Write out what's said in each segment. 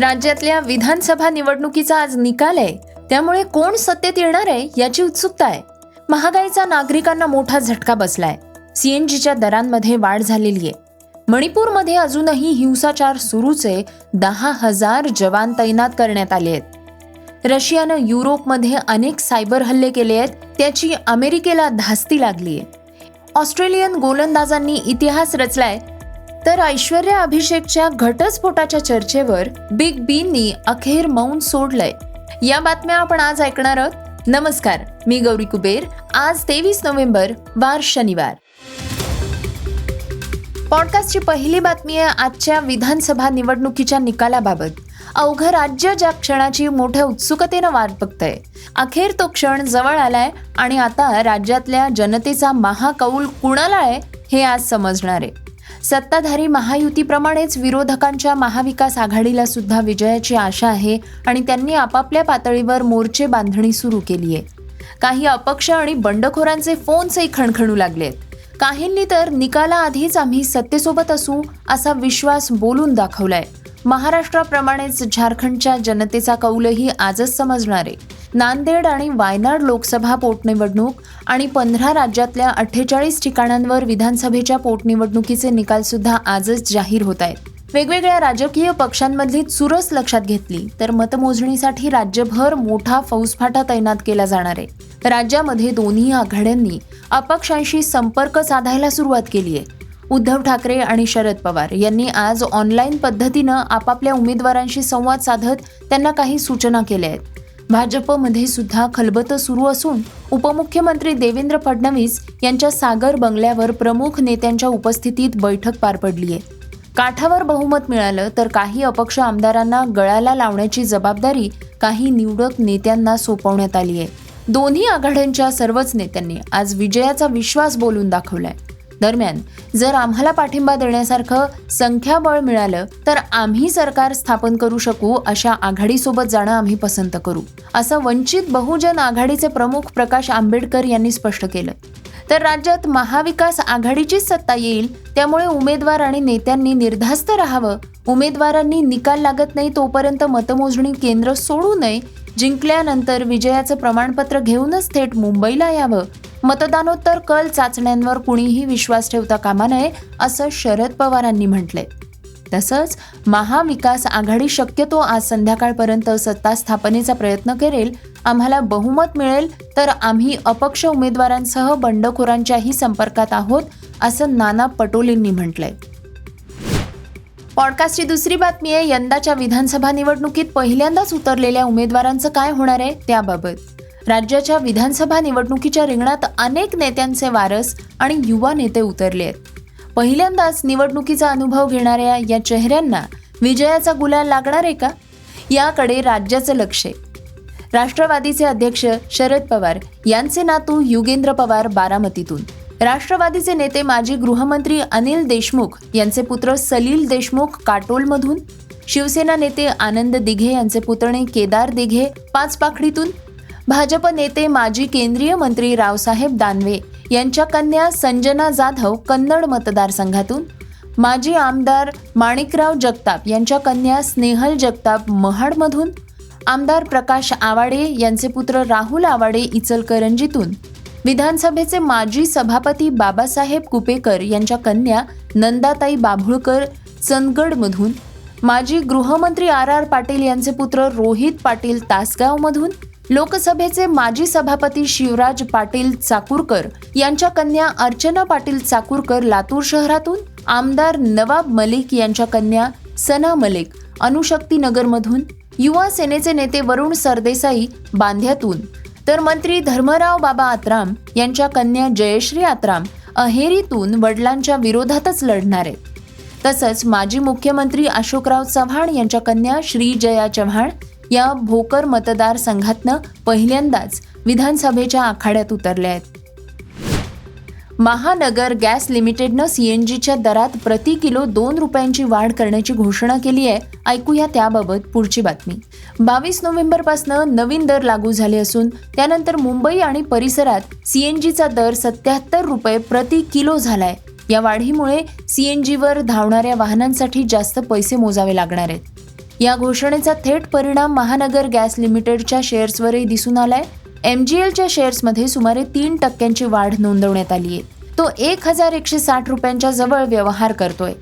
राज्यातल्या विधानसभा निवडणुकीचा आज निकाल आहे. त्यामुळे कोण सत्तेत येणार आहे याची उत्सुकता आहे. महागाईचा नागरिकांना मोठा झटका बसलाय. सीएनजीच्या दरांमध्ये वाढ झालेली आहे. मणिपूरमध्ये अजूनही हिंसाचार सुरूच आहे. दहा हजार जवान तैनात करण्यात आले आहेत. रशियानं युरोपमध्ये अनेक सायबर हल्ले केले आहेत. त्याची अमेरिकेला धास्ती लागली आहे. ऑस्ट्रेलियन गोलंदाजांनी इतिहास रचलाय. तर ऐश्वर्या अभिषेकच्या घटस्फोटाच्या चर्चेवर बिग बींनी अखेर मौन सोडलंय. या बातम्या आपण आज ऐकणार आहोत. नमस्कार मी गौरी कुबेर. आज तेवीस नोव्हेंबर वार शनिवार. पॉडकास्टची पहिली बातमी आहे आजच्या विधानसभा निवडणुकीच्या निकालाबाबत. अवघं राज्य ज्या क्षणाची मोठ्या उत्सुकतेनं वाट बघतंय. अखेर तो क्षण जवळ आलाय आणि आता राज्यातल्या जनतेचा महाकौल कुणाला आहे हे आज समजणार आहे. सत्ताधारी महायुतीप्रमाणेच विरोधकांच्या महाविकास आघाडीला सुद्धा विजयाची आशा आहे आणि त्यांनी आपापल्या पातळीवर मोर्चे बांधणी सुरू केली आहे. काही अपक्ष आणि बंडखोरांचे फोन्सही खणखणू लागलेत. काहींनी तर निकालाआधीच आम्ही सत्तेसोबत असू असा विश्वास बोलून दाखवलाय. महाराष्ट्राप्रमाणेच झारखंडच्या जनतेचा कौलही आजच समजणार आहे. नांदेड आणि वायनाड लोकसभा पोटनिवडणूक आणि पंधरा राज्यातल्या अठ्ठेचाळीस ठिकाणांवर विधानसभेच्या पोटनिवडणुकीचे निकाल सुद्धा आजच जाहीर होत आहेत. वेगवेगळ्या राजकीय पक्षांमधली चुरस लक्षात घेतली तर मतमोजणीसाठी राज्यभर मोठा फौजफाटा तैनात केला जाणार आहे. राज्यामध्ये दोन्ही आघाड्यांनी अपक्षांशी संपर्क साधायला सुरुवात केली आहे. उद्धव ठाकरे आणि शरद पवार यांनी आज ऑनलाईन पद्धतीनं आपापल्या उमेदवारांशी संवाद साधत त्यांना काही सूचना केल्या आहेत. भाजपमध्ये सुद्धा खलबतं सुरू असून उपमुख्यमंत्री देवेंद्र फडणवीस यांच्या सागर बंगल्यावर प्रमुख नेत्यांच्या उपस्थितीत बैठक पार पडली आहे. काठावर बहुमत मिळालं तर काही अपक्ष आमदारांना गळाला लावण्याची जबाबदारी काही निवडक नेत्यांना सोपवण्यात आली आहे. दोन्ही आघाड्यांच्या सर्वच नेत्यांनी आज विजयाचा विश्वास बोलून दाखवलाय. दरम्यान जर आम्हाला पाठिंबा देण्यासारखं संख्याबळ मिळालं तर आम्ही सरकार स्थापन करू शकू अशा आघाडीसोबत जाणं आम्ही पसंत करू असं वंचित बहुजन आघाडीचे प्रमुख प्रकाश आंबेडकर यांनी स्पष्ट केलं. तर राज्यात महाविकास आघाडीचीच सत्ता येईल त्यामुळे उमेदवार आणि नेत्यांनी निर्धास्त राहावं उमेदवारांनी निकाल लागत नाही तोपर्यंत मतमोजणी केंद्र सोडू नये जिंकल्यानंतर विजयाचं प्रमाणपत्र घेऊनच थेट मुंबईला यावं. मतदानोत्तर कल चाचण्यांवर कुणीही विश्वास ठेवता कामा नये असं शरद पवारांनी म्हटलंय. तसंच महाविकास आघाडी शक्यतो आज संध्याकाळपर्यंत सत्ता स्थापनेचा प्रयत्न करेल आम्हाला बहुमत मिळेल तर आम्ही अपक्ष उमेदवारांसह बंडखोरांच्याही संपर्कात आहोत असं नाना पटोलेंनी म्हटलंय. पॉडकास्टची दुसरी बातमी आहे यंदाच्या विधानसभा निवडणुकीत पहिल्यांदाच उतरलेल्या उमेदवारांचं काय होणार आहे त्याबाबत. राज्याच्या विधानसभा निवडणुकीच्या रिंगणात अनेक नेत्यांचे वारस आणि युवा नेते उतरले आहेत. पहिल्यांदाच निवडणुकीचा अनुभव घेणाऱ्या या चेहऱ्यांना विजयाचा गुलाल लागणार आहे का? याकडे राज्याचं लक्ष आहे. राष्ट्रवादीचे अध्यक्ष शरद पवार यांचे नातू युगेंद्र पवार बारामतीतून. राष्ट्रवादीचे नेते माजी गृहमंत्री अनिल देशमुख यांचे पुत्र सलील देशमुख काटोलमधून शिवसेना नेते आनंद दिघे यांचे पुतणे केदार दिघे पाचपाखडीतून भाजप नेते माजी केंद्रीय मंत्री रावसाहेब दानवे यांच्या कन्या संजना जाधव कन्नड मतदारसंघातून माजी आमदार माणिकराव जगताप यांच्या कन्या स्नेहल जगताप महाडमधून आमदार प्रकाश आवाडे यांचे पुत्र राहुल आवाडे इचलकरंजीतून विधानसभेचे माजी सभापती बाबासाहेब कुपेकर यांच्या कन्या नंदाताई बाभुळकर चंदगडमधून माजी गृहमंत्री आर आर पाटील यांचे पुत्र रोहित पाटील तासगावमधून लोकसभेचे माजी सभापती शिवराज पाटील चाकूरकर यांच्या कन्या अर्चना पाटील चाकूरकर लातूर शहरातून आमदार नवाब मलिक यांच्या कन्या सना मलिक अनुशक्तीनगरमधून युवा सेनेचे नेते वरुण सरदेसाई बांध्यातून. तर मंत्री धर्मराव बाबा आत्राम यांच्या कन्या जयश्री आत्राम अहेरीतून वडिलांच्या विरोधातच लढणार आहेत. तसंच माजी मुख्यमंत्री अशोकराव चव्हाण यांच्या कन्या श्रीजया चव्हाण या भोकर मतदारसंघातनं पहिल्यांदाच विधानसभेच्या आखाड्यात उतरल्या आहेत. महानगर गॅस लिमिटेडनं सीएनजीच्या दरात प्रति किलो दोन रुपयांची वाढ करण्याची घोषणा केली आहे. ऐकूया त्याबाबत पुढची बातमी. बावीस नोव्हेंबरपासून नवीन दर लागू झाले असून त्यानंतर मुंबई आणि परिसरात सीएनजीचा दर सत्याहत्तर रुपये प्रति किलो झालाय. या वाढीमुळे सीएनजीवर धावणाऱ्या वाहनांसाठी जास्त पैसे मोजावे लागणार आहेत. या घोषणेचा थेट परिणाम महानगर गॅस लिमिटेडच्या शेअर्सवरही दिसून आलाय. एम जी एलच्या शेअर्समध्ये सुमारे तीन टक्क्यांची वाढ नोंदवण्यात आली आहे. तो एक हजार एकशे साठ रुपयांच्या जवळ व्यवहार करतोय.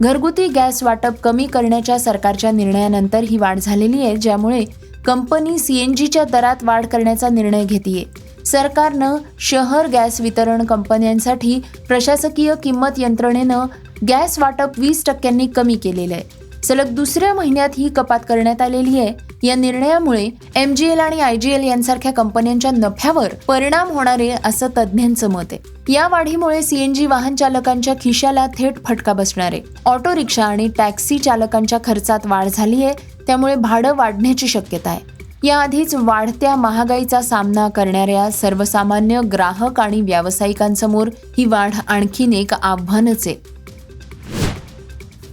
घरगुती गॅस वाटप कमी करण्याच्या सरकारच्या निर्णयानंतर ही वाढ झालेली आहे ज्यामुळे कंपनी सी एन जीच्या दरात वाढ करण्याचा निर्णय घेतीये. सरकारनं शहर गॅस वितरण कंपन्यांसाठी प्रशासकीय किंमत यंत्रणेनं गॅस वाटप वीस टक्क्यांनी कमी केलेलं आहे. सलग दुसऱ्या महिन्यात ही कपात करण्यात आलेली आहे. या निर्णयामुळे एम जी एल आणि आय जी एल यांसारख्या कंपन्यांच्या नफ्यावर परिणाम होणार आहे असं तज्ज्ञांचं मत आहे. या वाढीमुळे सीएनजी वाहन चालकांच्या खिशाला थेट फटका बसणार आहे. ऑटो रिक्षा आणि टॅक्सी चालकांच्या खर्चात वाढ झाली आहे त्यामुळे भाडं वाढण्याची शक्यता आहे. याआधीच वाढत्या महागाईचा सामना करणाऱ्या सर्वसामान्य ग्राहक आणि व्यावसायिकांसमोर ही वाढ आणखीन एक आव्हानच आहे.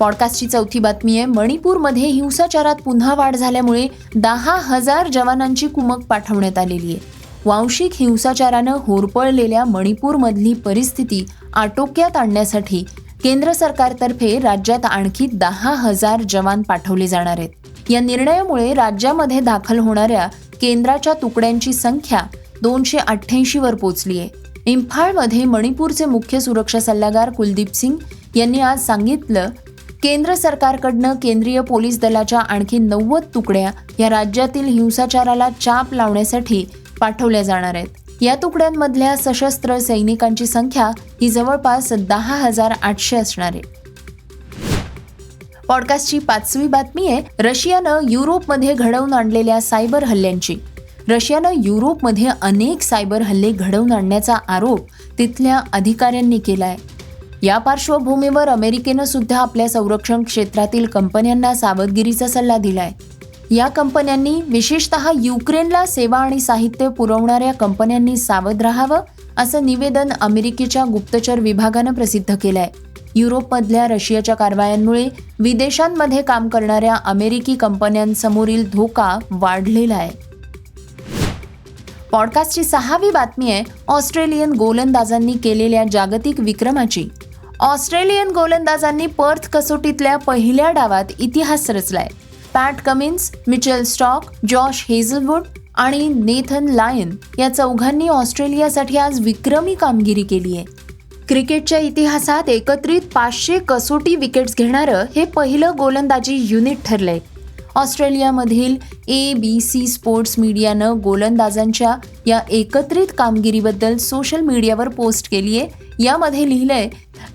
पॉडकास्टची चौथी बातमी आहे. मणिपूरमध्ये हिंसाचारात पुन्हा वाढ झाल्यामुळे दहा हजार जवानांची कुमक पाठवण्यात आलेली आहे. वांशिक हिंसाचारानं होरपळलेल्या मणिपूरमधली परिस्थिती आटोक्यात आणण्यासाठी केंद्र सरकारतर्फे राज्यात आणखी दहा हजार जवान पाठवले जाणार आहेत. या निर्णयामुळे राज्यामध्ये दाखल होणाऱ्या केंद्राच्या तुकड्यांची संख्या दोनशे अठ्ठ्याऐंशी वर आहे. इम्फाळमध्ये मणिपूरचे मुख्य सुरक्षा सल्लागार कुलदीप सिंग यांनी आज सांगितलं केंद्र सरकारकडनं केंद्रीय पोलीस दलाच्या आणखी नव्वद तुकड्या या राज्यातील हिंसाचाराला चाप लावण्यासाठी पाठवल्या जाणार आहेत. या तुकड्यांमधल्या सशस्त्र सैनिकांची संख्या ही जवळपास दहा हजार आठशे असणार आहे. पॉडकास्टची पाचवी बातमी आहे रशियानं युरोपमध्ये घडवून आणलेल्या सायबर हल्ल्यांची. रशियानं युरोपमध्ये अनेक सायबर हल्ले घडवून आणण्याचा आरोप तिथल्या अधिकाऱ्यांनी केला आहे या पार्श्वभूमीवर अमेरिकेनं सुद्धा आपल्या संरक्षण क्षेत्रातील कंपन्यांना सावधगिरीचा सल्ला दिलाय. या कंपन्यांनी विशेषतः युक्रेनला सेवा आणि साहित्य पुरवणाऱ्या कंपन्यांनी सावध राहावं असं निवेदन अमेरिकेच्या गुप्तचर विभागानं प्रसिद्ध केलंय. युरोपमधल्या रशियाच्या कारवायांमुळे विदेशांमध्ये काम करणाऱ्या अमेरिकी कंपन्यांसमोरील धोका वाढलेला आहे. पॉडकास्टची सहावी बातमी आहे ऑस्ट्रेलियन गोलंदाजांनी केलेल्या जागतिक विक्रमाची. ऑस्ट्रेलियन गोलंदाजांनी पर्थ कसोटीतल्या पहिल्या डावात इतिहास रचलाय. Pat Cummins Mitchell Starc Josh Hazlewood आणि नेथन लायन या चौघांनी ऑस्ट्रेलियासाठी आज विक्रमी कामगिरी केली आहे. क्रिकेटच्या इतिहासात एकत्रित पाचशे कसोटी विकेट्स घेणारं हे पहिलं गोलंदाजी युनिट ठरलंय. ऑस्ट्रेलियामधील ए बी सी स्पोर्ट्स मीडियानं गोलंदाजांच्या या एकत्रित कामगिरीबद्दल सोशल मीडियावर पोस्ट केली आहे. यामध्ये लिहिलंय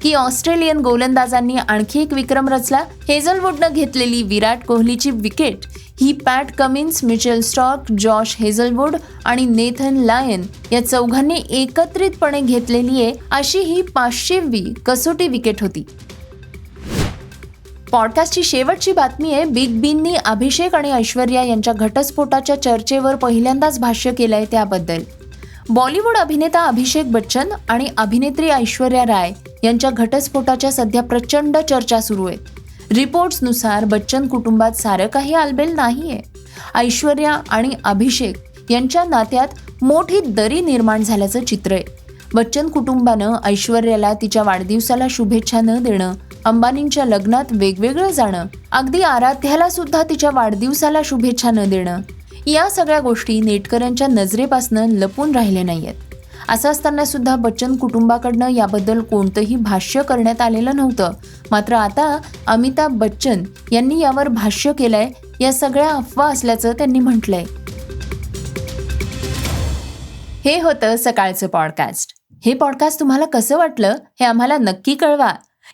की ऑस्ट्रेलियन गोलंदाजांनी आणखी एक विक्रम रचला. हेझलवूडनं घेतलेली विराट कोहलीची विकेट ही Pat Cummins Mitchell Starc Josh Hazlewood आणि नेथन लायन या चौघांनी एकत्रितपणे घेतलेली आहे. अशी ही पाचशेवी कसोटी विकेट होती. पॉडकास्टची शेवटची बातमी आहे बिग बींनी अभिषेक आणि ऐश्वर्या यांच्या घटस्फोटाच्या चर्चेवर पहिल्यांदाच भाष्य केलंय त्याबद्दल. बॉलिवूड अभिनेता अभिषेक बच्चन आणि अभिनेत्री ऐश्वर्या राय यांच्या घटस्फोटाच्या सध्या प्रचंड चर्चा सुरू आहेत रिपोर्ट्सनुसार बच्चन कुटुंबात सारं काही आलबेल नाही आहे ऐश्वर्या आणि अभिषेक यांच्या नात्यात मोठी दरी निर्माण झाल्याचं चित्र आहे. बच्चन कुटुंबानं ऐश्वर्याला तिच्या वाढदिवसाला शुभेच्छा न देणं अंबानींच्या लग्नात वेगवेगळं जाणं अगदी आराध्याला सुद्धा तिच्या वाढदिवसाला शुभेच्छा न देणं या सगळ्या गोष्टी नेटकऱ्यांच्या नजरेपासनं लपून राहिल्या नाहीयेत. असं असताना सुद्धा बच्चन कुटुंबाकडनं याबद्दल कोणतंही भाष्य करण्यात आलेलं नव्हतं. मात्र आता अमिताभ बच्चन यांनी यावर भाष्य केलंय या सगळ्या अफवा असल्याचं त्यांनी म्हटलंय. हे होतं सकाळचं पॉडकास्ट. हे पॉडकास्ट तुम्हाला कसं वाटलं हे आम्हाला नक्की कळवा.